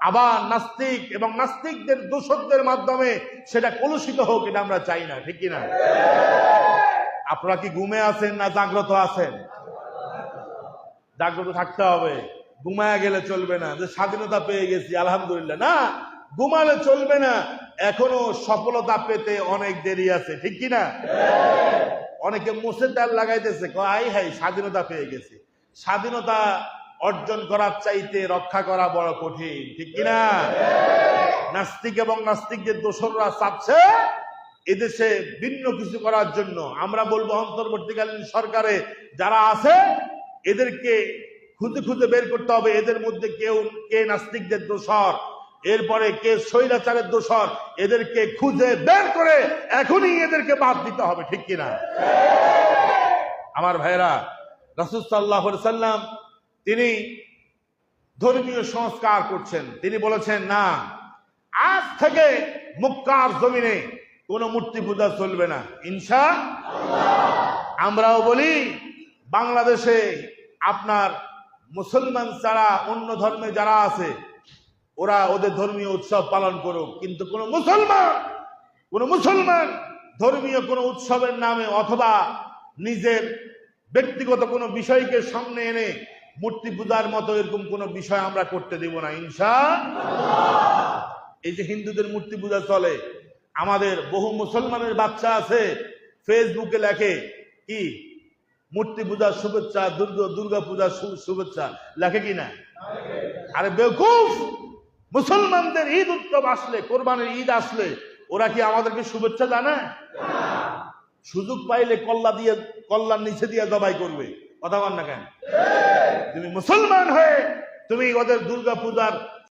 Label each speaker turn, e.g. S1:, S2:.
S1: আবার নাস্তিক এবং নাস্তিকদের, দোষকদের মাধ্যমে সেটা কলুষিত হোক, এটা আমরা চাই না, ঠিক কিনা? আপনারা কি ঘুমে আছেন না জাগ্রত আছেন? জাগ্রত থাকতে হবে। ঘুমায়া গেলে চলবে না, যে স্বাধীনতা পেয়ে গেছি, আলহামদুলিল্লাহ। না, ঘুমালে চলবে না, এখনও সফলতা পেতে অনেক দেরি আছে, ঠিক কি না অনেকে তেল লাগাইতেছে আই হাই স্বাধীনতা পেয়ে গেছে। স্বাধীনতা অর্জন করার চাইতে রক্ষা করা বড় কঠিন, ঠিক কি না নাস্তিক এবং নাস্তিকদের দোসররা চাচ্ছে এদেশে ভিন্ন কিছু করার জন্য। আমরা বলব অন্তর্বর্তীকালীন সরকারে যারা আছে, এদেরকে খুঁজে খুঁজে বের করতে হবে। এদের মধ্যে কেউ কে নাস্তিকদের দোষর এরপরে কে স্বৈরাচারের দোষর এদেরকে খুঁজে বের করে এখনই এদেরকে বাদ দিতে হবে, ঠিক কিনা? আমার ভাইরা রাসুল সাল্লাহ সাল্লাম তিনি ধর্মীয় সংস্কার করছেন। তিনি বলেছেন, না, আজ থেকে মুক্কার জমিনে কোনো মূর্তি পূজা চলবে না। ইনসা আমরাও বলি, বাংলাদেশে আপনার মুসলমান ছাড়া অন্য ধর্মে যারা আছে, ওরা ওদের ধর্মীয় উৎসব পালন করুক। কিন্তু কোন মুসলমান কোন মুসলমান ধর্মীয় কোন উৎসবের নামে অথবা নিজের ব্যক্তিগত কোনো বিষয়কে সামনে এনে মূর্তি পূজার মতো এরকম কোনো বিষয় আমরা করতে দেব না ইনসা এই যে হিন্দুদের মূর্তি পূজা চলে, আমাদের বহু মুসলমানের বাচ্চা আছে ফেসবুকে লেখে কি, মূর্তি পূজার শুভেচ্ছা, দুর্গা দুর্গা পূজার শুভেচ্ছা, লেখে কি না? আরে বেকুফ মুসলমানদের ঈদ উৎসব আসলে, কোরবানির ঈদ আসলে, ওরা কি আমাদেরকে শুভেচ্ছা জানায়? সুযোগ পাইলে কল্লা দিয়ে, কল্লার নিচে দিয়ে জবাই করবে। কথা বল না কেন? তুমি মুসলমান হয়ে তুমি ওদের দুর্গা পূজার